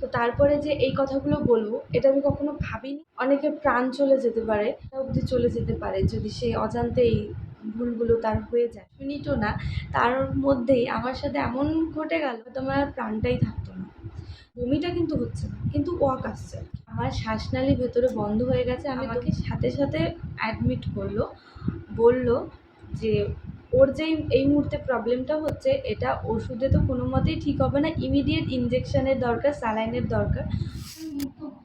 তো তারপরে যে এই কথাগুলো বলব এটা আমি কখনো ভাবিনি। অনেকে প্রাণ চলে যেতে পারে অবধি চলে যেতে পারে যদি সে অজান্তে এই ভুলগুলো তার হয়ে যায়। মিনিটও না তার মধ্যেই আমার সাথে এমন ঘটে গেল আর প্রাণটাই থাকতো না। বমিটা কিন্তু হচ্ছে না কিন্তু ওয়াক আসছে। আমার শ্বাসনালী ভেতরে বন্ধ হয়ে গেছে আমি আমাকে সাথে সাথে অ্যাডমিট করল বলল যে ওর যে এই মুহূর্তে প্রবলেমটা হচ্ছে এটা ওষুধে তো কোনো মতেই ঠিক হবে না। ইমিডিয়েট ইঞ্জেকশনের দরকার স্যালাইনের দরকার।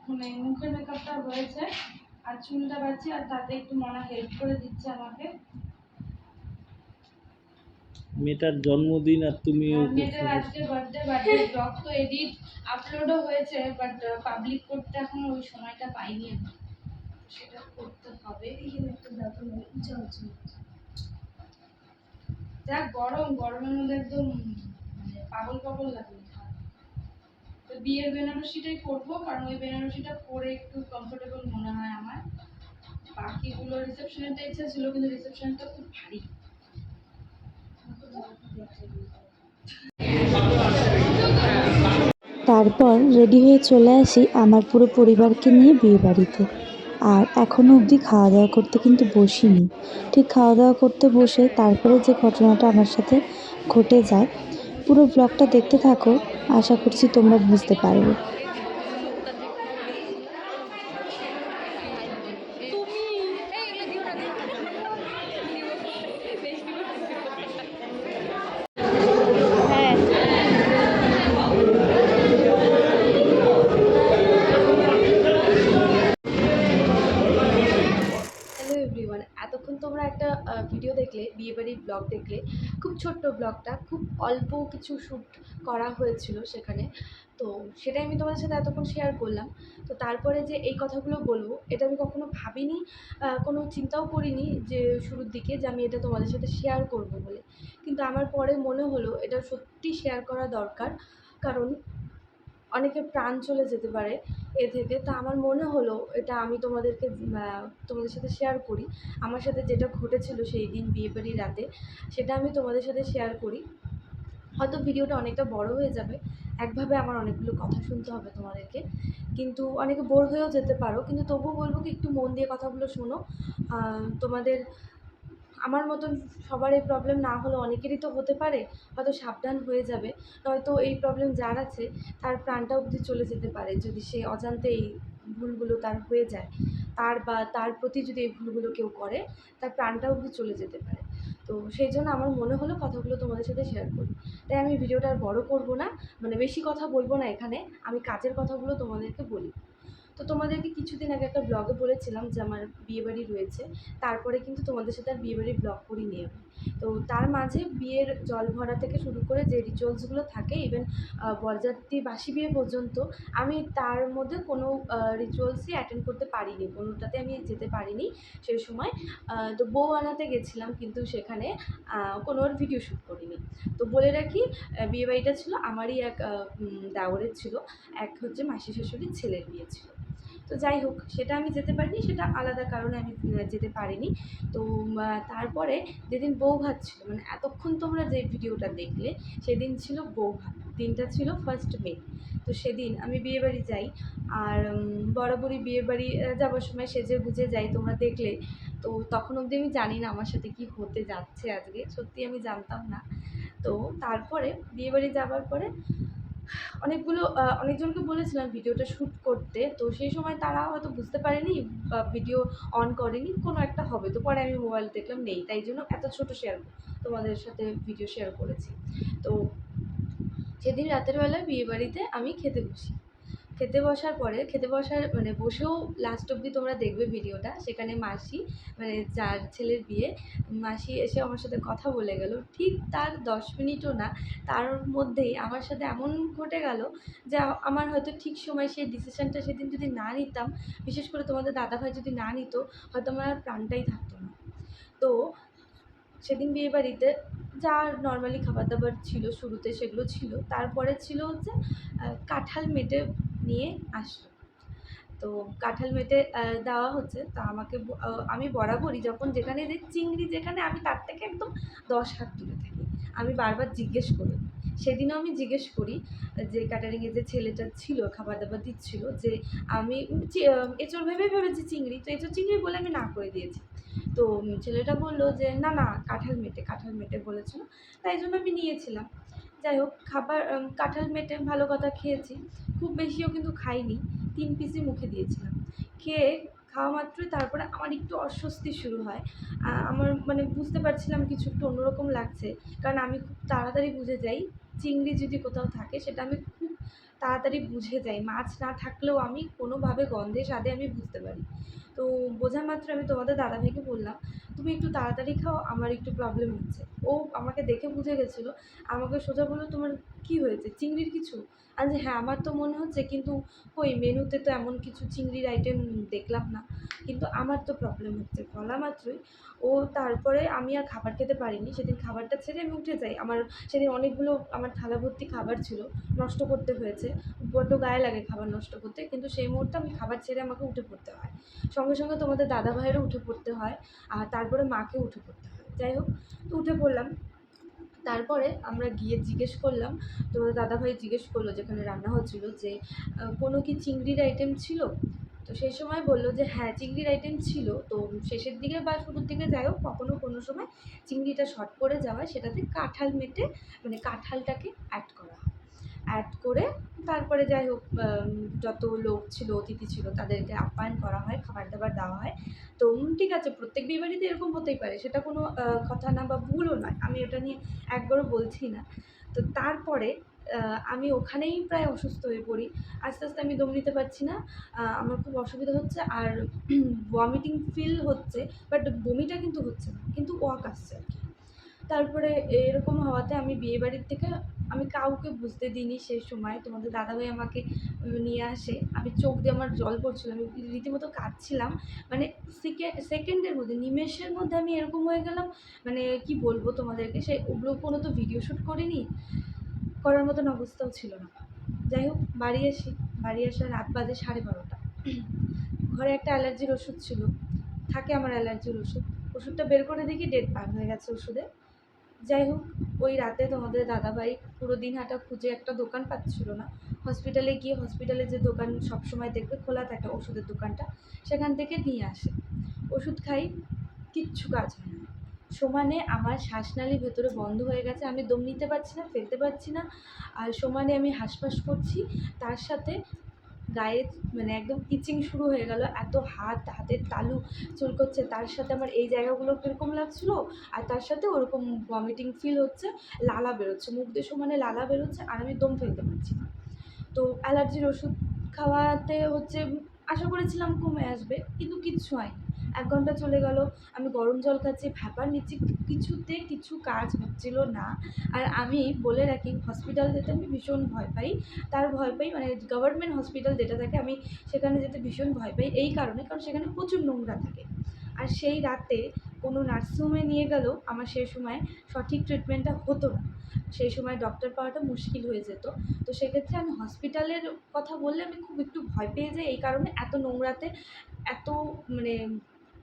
মানে মুখের মেকআপটা হয়েছে আর চুলটা বাঁচি আর তাতে একটু মনা হেল্প করে দিচ্ছে আমাকে। মেয়েটার জন্মদিন আর তুমি মেয়েটার আজকে বার্থডে বার্থডে ব্লগ তো এডিট আপলোডও হয়েছে বাট পাবলিক করতে এখন ওই সময়টা পাইনি সেটা করতে হবে। যা গরম, গরমের মধ্যে একদম মানে পাগল পাগল লাগে। তো বিয়ের বেনারসিটাই করব কারণ ওই বেনারসিটা পরে একটু কমফোর্টেবল মনে হয় আমার। বাকিগুলো রিসেপশনেরটা ইচ্ছা ছিল, কিন্তু রিসেপশনটা খুব ভারী। তারপর রেডি হয়ে চলে আসি আমার পুরো পরিবারকে নিয়ে বিয়ে বাড়িতে আর এখনও অবধি খাওয়া দাওয়া করতে কিন্তু বসিনি। ঠিক খাওয়া দাওয়া করতে বসে তারপরে যে ঘটনাটা আমার সাথে ঘটে যায়, পুরো ব্লগটা দেখতে থাকো, আশা করছি তোমরা বুঝতে পারবে। ছোট্ট ব্লগটা, খুব অল্প কিছু শ্যুট করা হয়েছিল সেখানে। তো সেটাই আমি তোমাদের সাথে এতক্ষণ শেয়ার করলাম। তো তারপরে যে এই কথাগুলো বলব, এটা আমি কখনো ভাবিনি কোনো চিন্তাও করিনি যে শুরুর দিকে যে আমি এটা তোমাদের সাথে শেয়ার করব বলে। কিন্তু আমার পরে মনে হলো এটা সত্যি শেয়ার করা দরকার। কারণ অনেকের প্রাণ চলে যেতে পারে এ থেকে। তা আমার মনে হলো, এটা আমি তোমাদেরকে তোমাদের সাথে শেয়ার করি। আমার সাথে যেটা ঘটেছিল সেই দিন বিয়েবাড়ির রাতে, সেটা আমি তোমাদের সাথে শেয়ার করি। হয়তো ভিডিওটা অনেকটা বড় হয়ে যাবে। একভাবে আমার অনেকগুলো কথা শুনতে হবে তোমাদেরকে। কিন্তু অনেকে বোর হয়েও যেতে পারো। কিন্তু তবুও বলব কি, একটু মন দিয়ে কথাগুলো শোনো। তোমাদের আমার মতন সবার এই প্রবলেম না হলেও অনেকেরই তো হতে পারে, হয়তো সাবধান হয়ে যাবে। নয়তো এই প্রবলেম যার আছে, তার প্রাণটা অবধি চলে যেতে পারে যদি সে অজান্তে এই ভুলগুলো তার হয়ে যায়। তার বা তার প্রতি যদি এই ভুলগুলো কেউ করে, তার প্রাণটা অবধি চলে যেতে পারে। তো সেই জন্য আমার মনে হলো কথাগুলো তোমাদের সাথে শেয়ার করি। তাই আমি ভিডিওটা আর বড় করব না মানে বেশি কথা বলব না এখানে, আমি কাজের কথাগুলো তোমাদেরকে বলি। তো তোমাদেরকে কিছুদিন আগে একটা ব্লগে বলেছিলাম যে আমার বিয়েবাড়ি রয়েছে। তারপরে কিন্তু তোমাদের সাথে আর বিয়েবাড়ির ব্লগ করিনি আমি। তো তার মাঝে বিয়ের জল ভরা থেকে শুরু করে যে রিচুয়ালসগুলো থাকে ইভেন বরযাত্রী বাসি বিয়ে পর্যন্ত, আমি তার মধ্যে কোনো রিচুয়ালসই অ্যাটেন্ড করতে পারিনি। কোনোটাতে আমি যেতে পারিনি সেই সময়। তো বউ আনাতে গেছিলাম, কিন্তু সেখানে কোনো ভিডিও শ্যুট করিনি। তো বলে রাখি বিয়েবাড়িটা ছিল আমারই এক দেওরের ছিল। এক হচ্ছে মাসি শাশুড়ির ছেলের বিয়ে ছিল। তো যাই হোক, সেটা আমি যেতে পারিনি, সেটা আলাদা কারণে আমি যেতে পারিনি। তো তারপরে যেদিন বউ ভাত ছিল মানে এতক্ষণ তোমরা যে ভিডিওটা দেখলে, সেদিন ছিল বউ ভাত। দিনটা ছিল ফার্স্ট মে তো সেদিন আমি বিয়েবাড়ি যাই, আর বরাবরই বিয়েবাড়ি যাওয়ার সময় সেজে গুজে যাই তোমরা দেখলে। তো তখন অবধি আমি জানি না আমার সাথে কি হতে যাচ্ছে আজকে, সত্যি আমি জানতাম না। তো তারপরে বিয়েবাড়ি যাওয়ার পরে অনেকগুলো অনেকজনকে বলেছিলাম ভিডিওটা শ্যুট করতে, তো সেই সময় তারা হয়তো বুঝতে পারেনি বা ভিডিও অন করেনি, কোনো একটা হবে। তো পরে আমি মোবাইল দেখলাম, নেই। তাই জন্য এত ছোট শেয়ার তোমাদের সাথে ভিডিও শেয়ার করেছি। তো সেদিন রাতের বেলা বিয়েবাড়িতে আমি খেতে বসি। খেতে বসার পরে, খেতে বসার মানে বসেও লাস্ট অবধি তোমরা দেখবে ভিডিওটা। সেখানে মাসি মানে যার ছেলের বিয়ে, মাসি এসে আমার সাথে কথা বলে গেল। ঠিক তার দশ মিনিটও না, তার মধ্যেই আমার সাথে এমন ঘটে গেল যে আমার হয়তো ঠিক সময় সেই ডিসিশনটা সেদিন যদি না নিতাম, বিশেষ করে তোমাদের দাদাভাই যদি না নিত, হয়তো আমার আর প্রাণটাই থাকতো না। তো সেদিন বিয়েবাড়িতে যা নর্মালি খাবার দাবার ছিল, শুরুতে সেগুলো ছিল। তারপরে ছিল হচ্ছে কাঁঠাল মেটে নিয়ে আসলো। তো কাঁঠাল মেটে দেওয়া হচ্ছে। তা আমাকে আমি বরাবরই যখন যেখানে যে চিংড়ি যেখানে, আমি তার থেকে একদম দশ হাত দূরে থাকি। আমি বারবার জিজ্ঞেস করি। সেদিনও আমি জিজ্ঞেস করি যে ক্যাটারিংয়ে যে ছেলেটা ছিল খাবার দাবার দিচ্ছিল যে, আমি এঁচড় ভেবে ভেবেছি চিংড়ি। তো এঁচড় চিংড়ি বলে আমি না করে দিয়েছি। তো ছেলেটা বলল যে, না না, কাঁঠাল মেটে কাঁঠাল মেটে বলেছিল। তাই জন্য আমি নিয়েছিলাম। যাই হোক, খাবার কাঁঠাল মেটে ভালো কথা খেয়েছি। খুব বেশিও কিন্তু খাইনি, তিন পিসই মুখে দিয়েছিলাম। খেয়ে খাওয়া মাত্রই তারপরে আমার একটু অস্বস্তি শুরু হয়। আমার মানে বুঝতে পারছিলাম কিছু একটু অন্যরকম লাগছে। কারণ আমি খুব তাড়াতাড়ি বুঝে যাই, চিংড়ি যদি কোথাও থাকে সেটা আমি খুব তাড়াতাড়ি বুঝে যাই। মাছ না থাকলেও আমি কোনোভাবে গন্ধে স্বাদে আমি বুঝতে পারি। তো বোঝা মাত্র আমি তোমাদের দাদাভাইকে বললাম তুমি একটু তাড়াতাড়ি খাও, আমার একটু প্রবলেম হচ্ছে। ও আমাকে দেখে বুঝে গেছিল, আমাকে সোজা বলল, তোমার কি হয়েছে? চিংড়ির কিছু? আর যে হ্যাঁ আমার তো মনে হচ্ছে কিন্তু ওই মেনুতে তো এমন কিছু চিংড়ির আইটেম দেখলাম না। কিন্তু আমার তো প্রবলেম হচ্ছে। বলা মাত্রই ও তারপরে আমি আর খাবার খেতে পারিনি। সেদিন খাবারটা ছেড়ে আমি উঠে যাই। আমার সেদিন অনেকগুলো আমার থালা ভর্তি খাবার ছিল, নষ্ট করতে হয়েছে। বড্ড গায়ে লাগে খাবার নষ্ট করতে। কিন্তু সেই মুহূর্তে আমি খাবার ছেড়ে আমাকে উঠে পড়তে হয়। সঙ্গে সঙ্গে তোমাদের দাদা ভাইয়েরও উঠে পড়তে হয়। আর তারপরে মাকে উঠে পড়তে হয়। যাই হোক তো উঠে পড়লাম। তারপরে আমরা গিয়ে জিজ্ঞেস করলাম, তোমাদের দাদাভাই জিজ্ঞেস করল যেখানে রান্না হচ্ছিল যে কোনো কি চিংড়ির আইটেম ছিল? তো সেই সময় বলল যে হ্যাঁ চিংড়ির আইটেম ছিল। তো শেষের দিকে বা শুরুর দিকে যাই হোক কখনও কোনো সময় চিংড়িটা শর্ট করে যাওয়ায় সেটাতে কাঁঠাল মেটে মানে কাঁঠালটাকে অ্যাড করা হয়। অ্যাড করে তারপরে যাই হোক যত লোক ছিল, অতিথি ছিল, তাদেরকে আপ্যায়ন করা হয় খাবার দাবার দেওয়া হয়। তো ঠিক আছে, প্রত্যেক বিয়ে বাড়িতে এরকম হতেই পারে, সেটা কোনো কথা না বা ভুলও নয়, আমি ওটা নিয়ে একবারও বলছি না। তো তারপরে আমি ওখানেই প্রায় অসুস্থ হয়ে পড়ি, আস্তে আস্তে আমি দম নিতে পারছি না আমার খুব অসুবিধা হচ্ছে, আর ভমিটিং ফিল হচ্ছে বাট বমিটা কিন্তু হচ্ছে না, কিন্তু ওয়াক আসছে আর কি। তারপরে এরকম হওয়াতে আমি বিয়ে বাড়ির থেকে আমি কাউকে বুঝতে দিইনি সেই সময়। তোমাদের দাদাভাই আমাকে নিয়ে আসে। আমি চোখ দিয়ে আমার জল পড়ছিল। আমি রীতিমতো কাঁদছিলাম। মানে সেকেন্ডের মধ্যে, নিমেষের মধ্যে আমি এরকম হয়ে গেলাম মানে কি বলব তোমাদেরকে, সেই ওগুলো কোনো তো ভিডিও শ্যুট করিনি, করার মতন অবস্থাও ছিল না। যাই হোক, বাড়ি আসি। বাড়ি আসার রাত বাজে সাড়ে বারোটা। ঘরে একটা অ্যালার্জির ওষুধ ছিল। থাকে আমার অ্যালার্জির ওষুধ। ওষুধটা বের করে দেখি ডেট পার হয়ে গেছে ওষুধে। যাই হোক, ওই রাতে তোমাদের দাদাভাই পুরো দিন হাঁটা খুঁজে একটা দোকান পাচ্ছিল না। হসপিটালে গিয়ে হসপিটালে যে দোকান সবসময় দেখবে খোলা থাকে ওষুধের দোকানটা, সেখান থেকে নিয়ে আসে। ওষুধ খাই, কিচ্ছু কাজ হয় না। সমানে আমার শ্বাসনালী ভেতরে বন্ধ হয়ে গেছে, আমি দম নিতে পারছি না, ফেলতে পারছি না। আর সমানে আমি হাঁসফাঁস করছি, তার সাথে গায়ে মানে একদম ইচিং শুরু হয়ে গেল। এত হাত, হাতের তালু চুলকোচ্ছে। তার সাথে আমার এই জায়গাগুলো কীরকম লাগছিল? আর তার সাথে ওরকম ভমিটিং ফিল হচ্ছে। লালা বেরোচ্ছে। মুখ দিয়ে সমানে লালা বেরোচ্ছে আর আমি দম ফেলতে পারছি না। তো অ্যালার্জির ওষুধ খাওয়াতে হচ্ছে, আশা করেছিলাম কমে আসবে, কিন্তু কিচ্ছু হয়নি। এক ঘণ্টা চলে গেল, আমি গরম জল খাচ্ছি ভ্যাপার নিচ্ছি, কিছুতে কিছু কাজ হচ্ছিল না। আর আমি বলে রাখি হসপিটাল যেতে আমি ভীষণ ভয় পাই। তার ভয় পাই মানে গভর্নমেন্ট হসপিটাল যেটা থাকে, আমি সেখানে যেতে ভীষণ ভয় পাই এই কারণে, কারণ সেখানে প্রচুর নোংরা থাকে। আর সেই রাতে কোনো নার্সিংহোমে নিয়ে গেলেও আমার সেই সময় সঠিক ট্রিটমেন্টটা হতো না। সেই সময় ডক্টর পাওয়াটা মুশকিল হয়ে যেত। তো সেক্ষেত্রে আমি হসপিটালের কথা বললে আমি খুব একটু ভয় পেয়ে যাই, এই কারণে এত নোংরাতে, এত মানে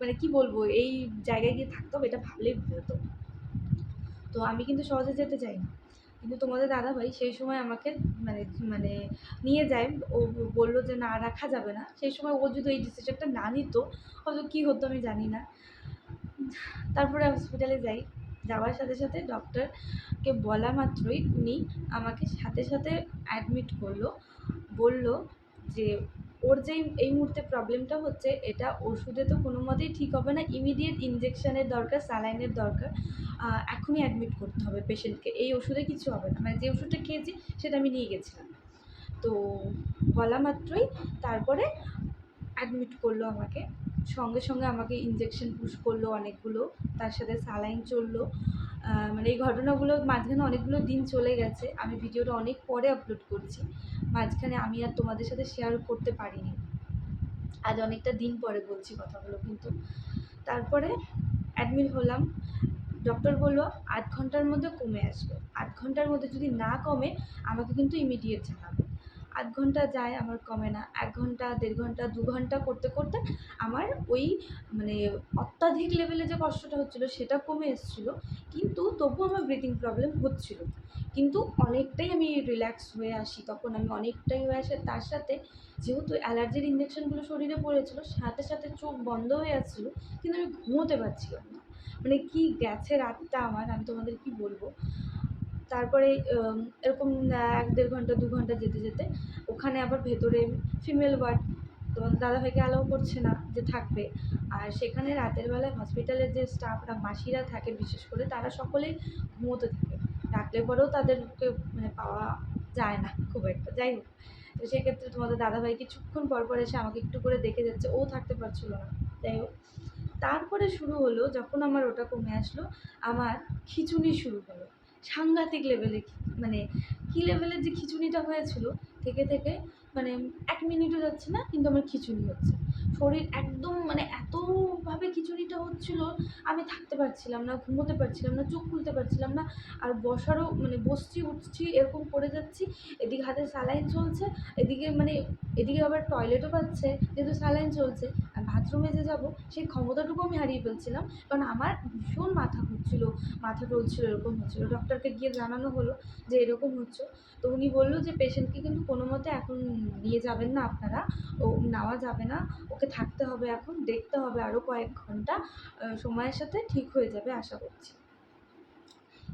মানে কি বলব, এই জায়গায় গিয়ে থাকতে হবে, এটা ভাবলেই হতো তো আমি কিন্তু সহজে যেতে চাই না কিন্তু তোমাদের দাদাভাই সেই সময় আমাকে মানে মানে নিয়ে যায়। ও বলল যে, না, রাখা যাবে না। সেই সময় ও যদি এই ডিসিশনটা না নিত হয়তো কী হতো আমি জানি না। তারপরে হসপিটালে যাই। যাওয়ার সাথে সাথে ডক্টরকে বলা মাত্রই উনি আমাকে সাথে সাথে অ্যাডমিট করল। বলল যে ওর যে এই মুহূর্তে প্রবলেমটা হচ্ছে, এটা ওষুধে তো কোনো মতেই ঠিক হবে না। ইমিডিয়েট ইঞ্জেকশনের দরকার স্যালাইনের দরকার এখনই অ্যাডমিট করতে হবে পেশেন্টকে এই ওষুধে কিছু হবে না। মানে যে ওষুধটা খেয়েছি, সেটা আমি নিয়ে গেছিলাম। তো বলা মাত্রই তারপরে অ্যাডমিট করল আমাকে। সঙ্গে সঙ্গে আমাকে ইঞ্জেকশন পুশ করল অনেকগুলো। তার সাথে স্যালাইন চলল। মানে এই ঘটনাগুলো মাঝখানে অনেকগুলো দিন চলে গেছে। আমি ভিডিওটা অনেক পরে আপলোড করছি। মাঝখানে আমি আর তোমাদের সাথে শেয়ার করতে পারিনি। আজ অনেকটা দিন পরে বলছি কথাগুলো কিন্তু। তারপরে অ্যাডমিট হলাম। ডক্টর বলল, আধ ঘণ্টার মধ্যে কমে আসবে। আধ ঘণ্টার মধ্যে যদি না কমে, আমাকে কিন্তু ইমিডিয়েট জানাবে। আধ ঘণ্টা যায়, আমার কমে না। এক ঘণ্টা, দেড় ঘণ্টা, দু ঘণ্টা করতে করতে আমার ওই মানে অত্যাধিক লেভেলে যে কষ্টটা হচ্ছিল সেটা কমে এসেছিল। কিন্তু তবুও আমার ব্রিদিং প্রবলেম হচ্ছিল। কিন্তু অনেকটাই আমি রিল্যাক্স হয়ে আসি। তখন আমি অনেকটাই হয়ে আসি। তার সাথে যেহেতু অ্যালার্জির ইঞ্জেকশনগুলো শরীরে পড়েছিলো, সাথে সাথে চোখ বন্ধ হয়ে যাচ্ছিল কিন্তু আমি ঘুমোতে পারছিলাম না। মানে কি গেছে রাতটা আমার, আমি তোমাদের কি বলব? তারপরে এরকম এক দেড় ঘণ্টা, দু ঘণ্টা যেতে যেতে ওখানে আবার ভেতরে ফিমেল ওয়ার্ড তোমার দাদাভাইকে অ্যালাউ করছে না যে থাকবে। আর সেখানে রাতের বেলায় হসপিটালের যে স্টাফরা মাসিরা থাকে বিশেষ করে, তারা সকলেই ঘুমোতে থাকে। ডাকলে পরেও তাদেরকে মানে পাওয়া যায় না খুব একটা। যাই হোক, তো সেক্ষেত্রে তোমাদের দাদাভাই কিছুক্ষণ পর পর এসে আমাকে একটু করে দেখে যাচ্ছে, ও থাকতে পারছিল না। যাই হোক, তারপরে শুরু হলো, যখন আমার ওটা কমে আসলো, আমার খিচুনি শুরু হলো। সাংঘাতিক লেভেলে মানে কী লেভেলের যে খিচুড়িটা হয়েছিল, থেকে থেকে মানে এক মিনিটও যাচ্ছে না, কিন্তু আমার খিচুনি হচ্ছে। শরীর একদম মানে এতভাবে খিচুড়িটা হচ্ছিল, আমি থাকতে পারছিলাম না, ঘুমোতে পারছিলাম না, চোখ খুলতে পারছিলাম না, আর বসারও মানে বসছি, উঠছি, এরকম করে যাচ্ছি, এদিকে হাতে স্যালাইন চলছে, এদিকে মানে এদিকে আবার টয়লেটও পাচ্ছে, যেহেতু স্যালাইন চলছে, আর বাথরুমে যে যাব, সেই ক্ষমতাটুকু আমি হারিয়ে ফেলছিলাম, কারণ আমার ভীষণ মাথা ঘুরছিল, মাথা টলছিল, এরকম হচ্ছিল। ডক্টরকে গিয়ে জানানো হলো যে এরকম হচ্ছে, তো উনি বলল যে পেশেন্টকে কিন্তু কোনো মতে এখন নিয়ে যাবেন না আপনারা, ও নেওয়া যাবে না ওকে থাকতে হবে এখন, দেখতে হবে আরও কয়েক ঘণ্টা সময়ের সাথে ঠিক হয়ে যাবে আশা করছি।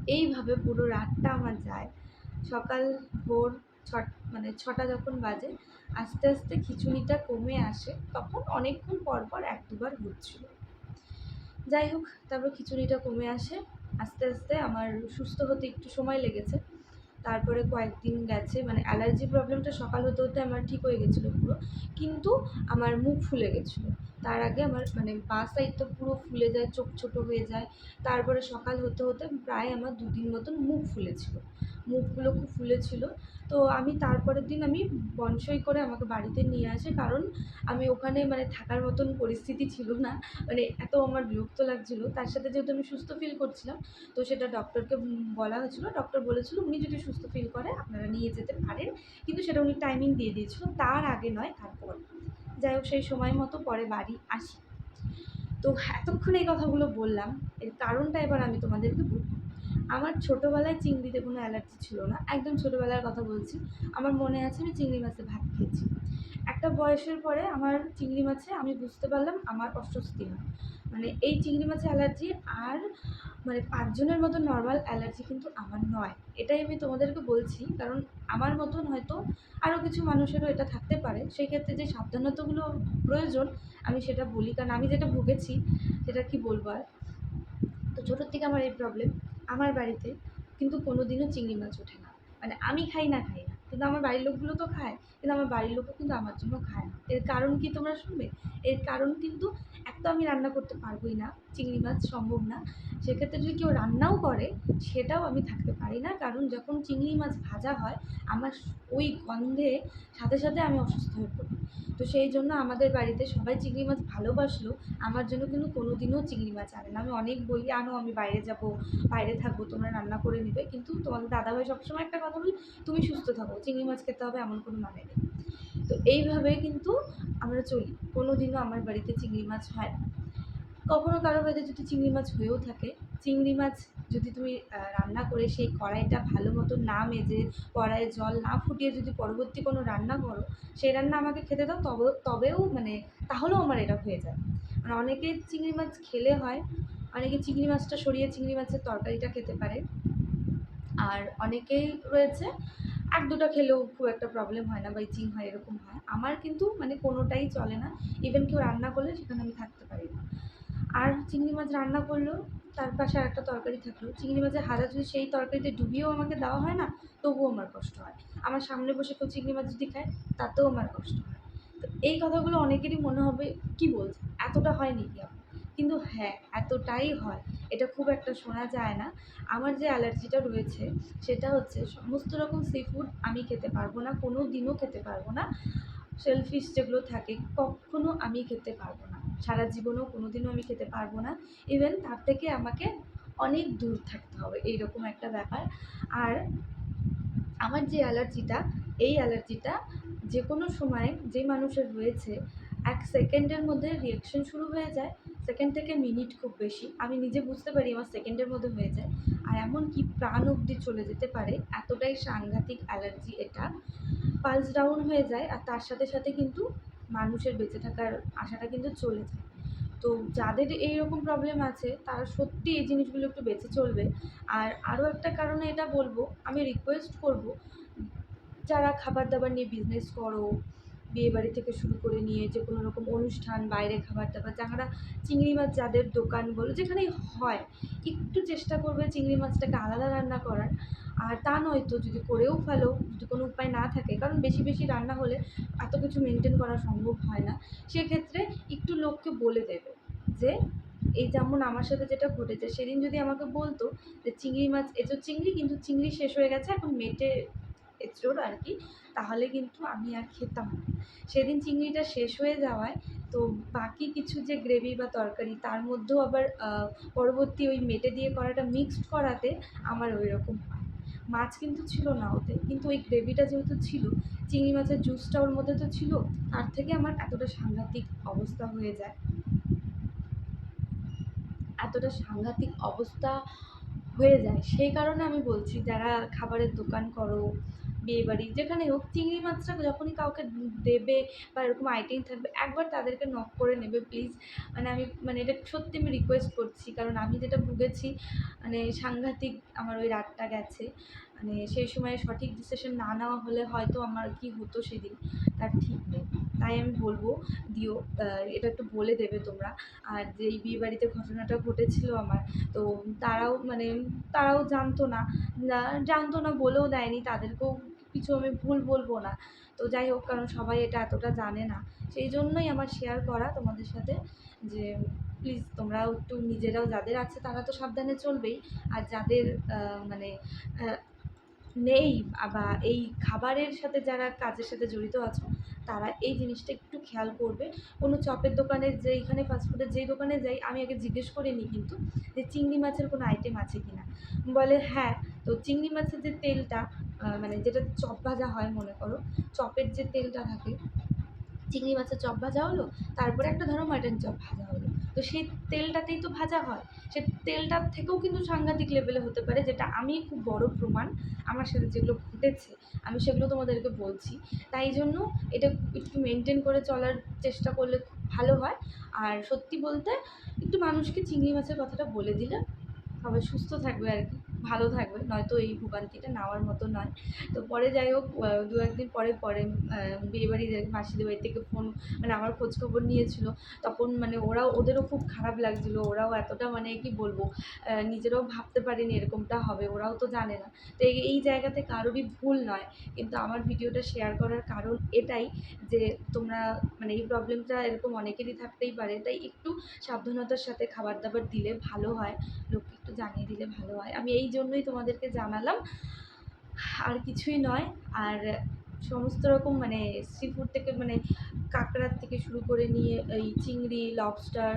এইভাবে পুরো রাতটা আমার যায়। সকাল ভোর ছট মানে ছটা যখন বাজে, আস্তে আস্তে খিচুনিটা কমে আসে, তখন অনেকক্ষণ পর পর এক দুবার হচ্ছিল। যাই হোক, তারপর খিচুনিটা কমে আসে, আস্তে আস্তে আমার সুস্থ হতে একটু সময় লেগেছে। তারপরে কয়েকদিন গেছে মানে অ্যালার্জি প্রবলেমটা সকাল হতে হতে আমার ঠিক হয়ে গেছিল পুরো। কিন্তু আমার মুখ ফুলে গেছিল। তার আগে আমার মানে বাঁ সাইডটা পুরো ফুলে যায়, চোখ ছোটো হয়ে যায়। তারপরে সকাল হতে হতে প্রায় আমার দুদিন মতন মুখ ফুলেছিল। মুখগুলো খুব ফুলেছিল। তো আমি তারপরের দিন আমি বনসই করে আমাকে বাড়িতে নিয়ে আসে, কারণ আমি ওখানে মানে থাকার মতন পরিস্থিতি ছিল না। মানে এত আমার বিরক্ত লাগছিল। তার সাথে যেহেতু আমি সুস্থ ফিল করছিলাম, তো সেটা ডক্টরকে বলা হয়েছিল। ডক্টর বলেছিল, উনি যদি সুস্থ ফিল করে, আপনারা নিয়ে যেতে পারেন। কিন্তু সেটা উনি টাইমিং দিয়ে দিয়েছিল। তার আগে নয়, তারপর। যাই হোক, সেই সময় মতো পরে বাড়ি আসি। তো এতক্ষণ এই কথাগুলো বললাম, এর কারণটা এবার আমি তোমাদেরকে আমার ছোটোবেলায় চিংড়িতে কোনো অ্যালার্জি ছিল না, একদম ছোটোবেলার কথা বলছি। আমার মনে আছে আমি চিংড়ি মাছে ভাত খেয়েছি। একটা বয়সের পরে আমার চিংড়ি মাছে আমি বুঝতে পারলাম আমার অস্বস্তি হয়। মানে এই চিংড়ি মাছে অ্যালার্জি আর মানে পাঁচজনের মতো নর্মাল অ্যালার্জি কিন্তু আমার নয়। এটাই আমি তোমাদেরকে বলছি, কারণ আমার মতন হয়তো আরও কিছু মানুষেরও এটা থাকতে পারে। সেই ক্ষেত্রে যে সাবধানতাগুলো প্রয়োজন, আমি সেটা বলি। কারণ আমি যেটা ভুগেছি, সেটা কি বলব আর? তো ছোটোর থেকে আমার এই প্রবলেম আমার বাড়িতে, কিন্তু কোনো দিনও চিংড়ি মাছ ওঠে না। মানে আমি খাই না খাই না। কিন্তু আমার বাড়ির লোকগুলো তো খায়, কিন্তু আমার বাড়ির লোকও কিন্তু আমার জন্য খায় না। এর কারণ কি তোমরা শুনবে? এর কারণ কিন্তু এক তো আমি রান্না করতে পারবোই না, চিংড়ি মাছ সম্ভব না। সেক্ষেত্রে যদি কেউ রান্নাও করে, সেটাও আমি থাকতে পারি না। কারণ যখন চিংড়ি মাছ ভাজা হয়, আমার ওই গন্ধে সাথে সাথে আমি অসুস্থ হয়ে পড়ি। তো সেই জন্য আমাদের বাড়িতে সবাই চিংড়ি মাছ ভালোবাসলো। আমার জন্য কিন্তু কোনোদিনও চিংড়ি মাছ আনে না। আমি অনেক বলি, আনো, আমি বাইরে যাব, বাইরে থাকব, তোমরা রান্না করে নেবে। কিন্তু তোমাদের দাদাভাই সবসময় একটা কথা বলি, তুমি সুস্থ থাকো, চিংড়ি মাছ খেতে হবে, এমন কোনো মানে নেই। তো এইভাবে কিন্তু আমরা চলি। কোনো দিনও আমার বাড়িতে চিংড়ি মাছ হয় না। কখনো কারও বাড়িতে যদি চিংড়ি মাছ হয়েও থাকে। চিংড়ি মাছ যদি তুমি রান্না করে সেই কড়াইটা ভালো মতো না মেজে, কড়াইয়ে জল না ফুটিয়ে যদি পরবর্তী কোনো রান্না করো, সেই রান্না আমাকে খেতে দাও, তবে, তবেও মানে তাহলেও আমার এটা হয়ে যায়। মানে অনেকে চিংড়ি মাছ খেলে হয়, অনেকে চিংড়ি মাছটা সরিয়ে চিংড়ি মাছের তরকারিটা খেতে পারে। আর অনেকেই রয়েছে, এক দুটো খেলেও খুব একটা প্রবলেম হয় না বা ইচিং হয় এরকম হয়। আমার কিন্তু মানে কোনোটাই চলে না। ইভেন কেউ রান্না করলে সেখানে আমি থাকতে পারি না। আর চিংড়ি মাছ রান্না করলেও তার পাশে আর একটা তরকারি থাকল। চিংড়ি মাছের হাজা যদি সেই তরকারিতে ডুবিয়েও আমাকে দেওয়া হয় না, তবুও আমার কষ্ট হয়। আমার সামনে বসে কেউ চিংড়ি মাছ যদি খায়, তাতেও আমার কষ্ট হয়। তো এই কথাগুলো অনেকেরই মনে হবে, কি বলছে এতটা হয় নাকি আমার কিন্তু হ্যাঁ এতটাই হয়। এটা খুব একটা শোনা যায় না। আমার যে অ্যালার্জিটা রয়েছে, সেটা হচ্ছে সমস্ত রকম সি ফুড আমি খেতে পারব না, কোনো দিনও খেতে পারব না। শেলফিশ যেগুলো থাকে, কখনো আমি খেতে পারব না। সারা জীবনেও কোনো দিনও আমি খেতে পারব না। ইভেন তার থেকে আমাকে অনেক দূর থাকতে হবে, এইরকম একটা ব্যাপার। আর আমার যে অ্যালার্জিটা, এই অ্যালার্জিটা যে কোনো সময় যে মানুষের রয়েছে, এক সেকেন্ডের মধ্যে রিয়াকশন শুরু হয়ে যায়। সেকেন্ড থেকে মিনিট খুব বেশি। আমি নিজে বুঝতে পারি আমার সেকেন্ডের মধ্যে হয়ে যায়। আর এমনকি প্রাণ অবধি চলে যেতে পারে? এতটাই সাংঘাতিক অ্যালার্জি এটা। পালস ডাউন হয়ে যায় আর তার সাথে সাথে কিন্তু মানুষের বেঁচে থাকার আশাটা কিন্তু চলে যায়। তো যাদের এইরকম প্রবলেম আছে, তারা সত্যি এই জিনিসগুলো একটু বেঁচে চলবে। আর আরও একটা কারণে এটা বলব, আমি রিকোয়েস্ট করব, যারা খাবার দাবার নিয়ে বিজনেস করো বিয়েবাড়ি থেকে শুরু করে নিয়ে যে কোনো রকম অনুষ্ঠান, বাইরে খাবার দাবার যারা চিংড়ি মাছ যাদের দোকান বলো, যেখানেই হয়, একটু চেষ্টা করবে চিংড়ি মাছটাকে আলাদা রান্না করার। আর তা নয়তো যদি করেও ফেলো, যদি কোনো উপায় না থাকে, কারণ বেশি বেশি রান্না হলে এত কিছু মেনটেন করা সম্ভব হয় না, সেক্ষেত্রে একটু লোককে বলে দেবে যে, এই যেমন আমার সাথে যেটা ঘটেছে, সেদিন যদি আমাকে বলতো যে, চিংড়ি মাছ এঁচোড় চিংড়ি কিন্তু চিংড়ি শেষ হয়ে গেছে, এখন মেটে এঁচোড় আর কি তাহলে কিন্তু আমি আর খেতাম না। সেদিন চিংড়িটা শেষ হয়ে যাওয়ায় তো বাকি কিছু যে গ্রেভি বা তরকারি, তার মধ্যেও আবার পরবর্তী ওই মেটে দিয়ে করাটা মিক্সড করাতে আমার ওই রকম হয়। মাছ কিন্তু ছিল না ওতে, কিন্তু ওই গ্রেভিটা যেহেতু ছিল, চিংড়ি মাছের জুসটা ওর মধ্যে তো ছিল, তার থেকে আমার এতটা সাংঘাতিক অবস্থা হয়ে যায়। এতটা সাংঘাতিক অবস্থা হয়ে যায়, সেই কারণে আমি বলছি, যারা খাবারের দোকান করো বিয়েবাড়ি, যেখানে হোক, চিংড়ি মাছটা যখনই কাউকে দেবে বা এরকম আইটেম থাকবে, একবার তাদেরকে নক করে নেবে প্লিজ মানে আমি মানে এটা সত্যি আমি রিকোয়েস্ট করছি, কারণ আমি যেটা ভুগেছি মানে সাংঘাতিক আমার ওই রাতটা গেছে। মানে সেই সময় সঠিক ডিসিশন না নেওয়া হলে হয়তো আমার কি হতো সেদিন, তার ঠিক নেই। তাই আমি বলব, দিও এটা একটু বলে দেবে তোমরা। আর যে এই বিয়েবাড়িতে ঘটনাটা ঘটেছিল আমার, তো তারাও মানে তারাও জানতো না না, জানতো না বলেও দেয়নি, তাদেরকেও কিছু আমি ভুল বলব না। তো যাই হোক, কারণ সবাই এটা এতটা জানে না। সেই জন্যই আমার শেয়ার করা তোমাদের সাথে যে প্লিজ তোমরাও একটু নিজেরাও যাদের আছে তারা তো সাবধানে চলবেই। আর যাদের মানে নেই বা এই খাবারের সাথে যারা কাজের সাথে জড়িত আছো তারা এই জিনিসটা একটু খেয়াল করবে। কোনো চপের দোকানে যে, এখানে ফাস্টফুডের যেই দোকানে যাই, আমি আগে জিজ্ঞেস করে নিই কিন্তু যে চিংড়ি মাছের কোনো আইটেম আছে কি না বলে হ্যাঁ তো চিংড়ি মাছের যে তেলটা মানে যেটা চপ ভাজা হয় মনে করো, চপের যে তেলটা থাকে চিংড়ি মাছের চপ ভাজা হলো, তারপরে একটা ধরো মাটন চপ ভাজা হলো। তো সেই তেলটাতেই তো ভাজা হয়। সে তেলটার থেকেও কিন্তু সাংঘাতিক লেভেলে হতে পারে, যেটা আমি খুব বড় প্রমাণ আমার সাথে যেগুলো ঘটেছে, আমি সেগুলো তোমাদেরকে বলছি। তাই জন্য এটা একটু মেনটেন করে চলার চেষ্টা করলে খুব ভালো হয়। আর সত্যি বলতে, একটু মানুষকে চিংড়ি মাছের কথাটা বলে দিলে সবাই সুস্থ থাকবে আর কি। ভালো থাকবে, নয়তো এই ভোগান্তিটা নেওয়ার মতো নয়। তো পরে যাই হোক দু একদিন পরে পরে বিয়েবাড়ি মাসিদের বাড়ি থেকে ফোন মানে আমার খোঁজ খবর নিয়েছিল। তখন মানে ওরাও, ওদেরও খুব খারাপ লাগছিল, ওরাও এতটা মানে কি বলব নিজেরাও ভাবতে পারেনি এরকমটা হবে, ওরাও তো জানে না। তো এই জায়গাতে কারোরই ভুল নয়, কিন্তু আমার ভিডিওটা শেয়ার করার কারণ এটাই যে তোমরা মানে এই প্রবলেমটা এরকম অনেকেরই থাকতেই পারে, তাই একটু সাবধানতার সাথে খাবার দাবার দিলে ভালো হয়, লোককে একটু জানিয়ে দিলে ভালো হয়। আমি এই জন্যই তোমাদেরকে জানালাম। আর কিছুই নয়। আর সমস্ত রকম মানে সি ফুড থেকে মানে কাঁকড়ার থেকে শুরু করে নিয়ে এই চিংড়ি লবস্টার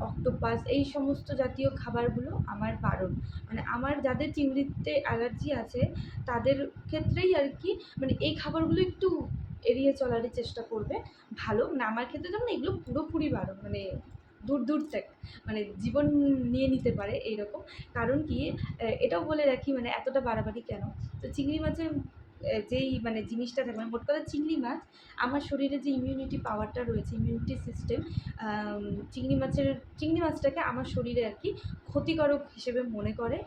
অক্টোপাস এই সমস্ত জাতীয় খাবারগুলো আমার বারণ। মানে আমার যাদের চিংড়িতে অ্যালার্জি আছে, তাদের ক্ষেত্রেই আর কি মানে এই খাবারগুলো একটু এড়িয়ে চলারই চেষ্টা করবে। ভালো। না, আমার ক্ষেত্রে যেমন এগুলো পুরোপুরি বারণ। মানে দূর দূর থেকে মানে জীবন নিয়ে নিতে পারে এইরকম। কারণ কি এটাও বলে রাখি মানে এতটা বাড়াবাড়ি কেন? তো চিংড়ি মাছের যেই মানে জিনিসটা থাকে মানে মোট কথা চিংড়ি মাছ, আমার শরীরে যে ইমিউনিটি পাওয়ারটা রয়েছে ইমিউনিটি সিস্টেম চিংড়ি মাছের, চিংড়ি মাছটাকে আমার শরীরে আর কি ক্ষতিকারক হিসেবে মনে করে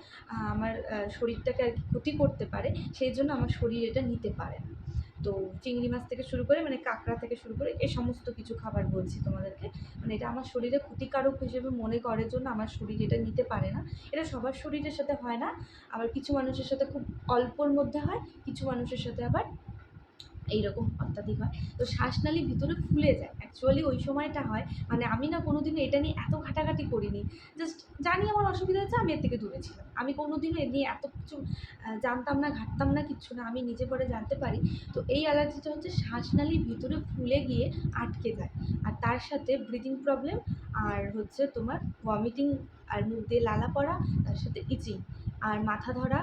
আমার শরীরটাকে আর কি ক্ষতি করতে পারে, সেই জন্য আমার শরীর এটা নিতে পারে না। তো চিংড়ি মাছ থেকে শুরু করে মানে কাঁকড়া থেকে শুরু করে এ সমস্ত কিছু খাবার বলছি তোমাদেরকে। মানে এটা আমার শরীরে ক্ষতিকারক হিসেবে মনে করার জন্য আমার শরীর এটা নিতে পারে না। এটা সবার শরীরের সাথে হয় না, আবার কিছু মানুষের সাথে খুব অল্পর মধ্যে হয়, কিছু মানুষের সাথে আবার এইরকম অত্যাধিক হয়। তো শ্বাসনালী ভিতরে ফুলে যায়। অ্যাকচুয়ালি ওই সময়টা হয়। মানে আমি না কোনো দিনও এটা নিয়ে এত ঘাটাঘাটি করিনি। জাস্ট জানি আমার অসুবিধা হচ্ছে আমি এর থেকে দূরে ছিলাম। আমি কোনো দিনও এ নিয়ে এত কিছু জানতাম না, ঘাটতাম না, কিচ্ছু না। আমি নিজে পরে জানতে পারি। তো এই অ্যালার্জিটা হচ্ছে শ্বাসনালী ভিতরে ফুলে গিয়ে আটকে যায়। আর তার সাথে ব্রিদিং প্রবলেম আর হচ্ছে তোমার ভমিটিং আর মুখ দিয়ে লালা পড়া, তার সাথে ইচিং আর মাথা ধরা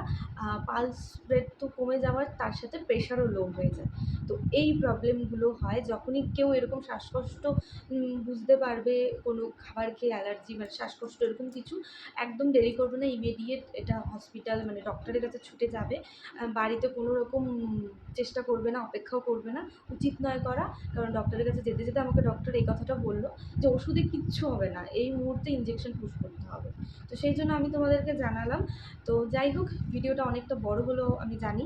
পালস রেট তো কমে যাওয়ার তার সাথে প্রেশারও লো হয়ে যায়। তো এই প্রবলেমগুলো হয় যখনই কেউ এরকম শ্বাসকষ্ট বুঝতে পারবে কোনো খাবার খেয়ে অ্যালার্জি মানে শ্বাসকষ্ট এরকম কিছু, একদম দেরি করবে না ইমিডিয়েট এটা হসপিটাল মানে ডক্টরের কাছে ছুটে যাবে। বাড়িতে কোনো রকম চেষ্টা করবে না, অপেক্ষাও করবে না, উচিত নয় করা। কারণ ডক্টরের কাছে যেতে যেতে আমাকে ডক্টর এই কথাটা বলল যে, ওষুধে কিচ্ছু হবে না, এই মুহূর্তে ইঞ্জেকশন পুশ করতে হবে। তো সেই জন্য আমি তোমাদেরকে জানালাম তো যাই হোক, ভিডিওটা অনেকটা বড় হলো আমি জানি।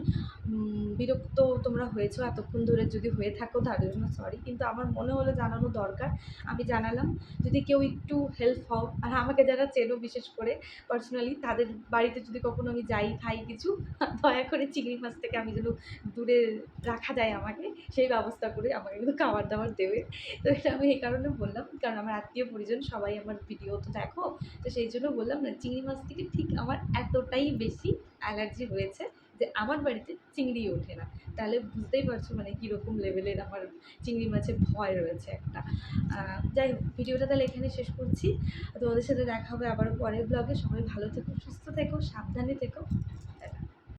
বিরক্ত তোমরা হয়েছো এতক্ষণ ধরে যদি হয়ে থাকো তার জন্য সরি কিন্তু আমার মনে হলো জানানো দরকার। আমি জানালাম, যদি কেউ একটু হেল্প হও, আর আমাকে যারা চেনো বিশেষ করে পার্সোনালি তাদের বাড়িতে যদি কখনো আমি যাই, খাই কিছু, দয়া করে চিংড়ি মাছ থেকে আমি যেন দূরে রাখা যায় আমাকে, সেই ব্যবস্থা করে আমাকে কিন্তু খাবার দাবার দেবে। তো এটা আমি এই কারণে বললাম, কারণ আমার আত্মীয় পরিজন সবাই আমার ভিডিও তো দেখো, তো সেই জন্য বললাম না, চিংড়ি মাছ থেকে ঠিক আমার এতটাই বেশি অ্যালার্জি হয়েছে যে আমার বাড়িতে চিংড়ি ওঠে না। তাহলে বুঝতেই পারছ মানে কীরকম লেভেলের আমার চিংড়ি মাছের ভয় রয়েছে একটা। যাই হোক, ভিডিওটা তাহলে এখানে শেষ করছি। তোমাদের সাথে দেখা হবে আবার পরের ব্লগে সবাই ভালো থেকো, সুস্থ থেকো, সাবধানে থেকো।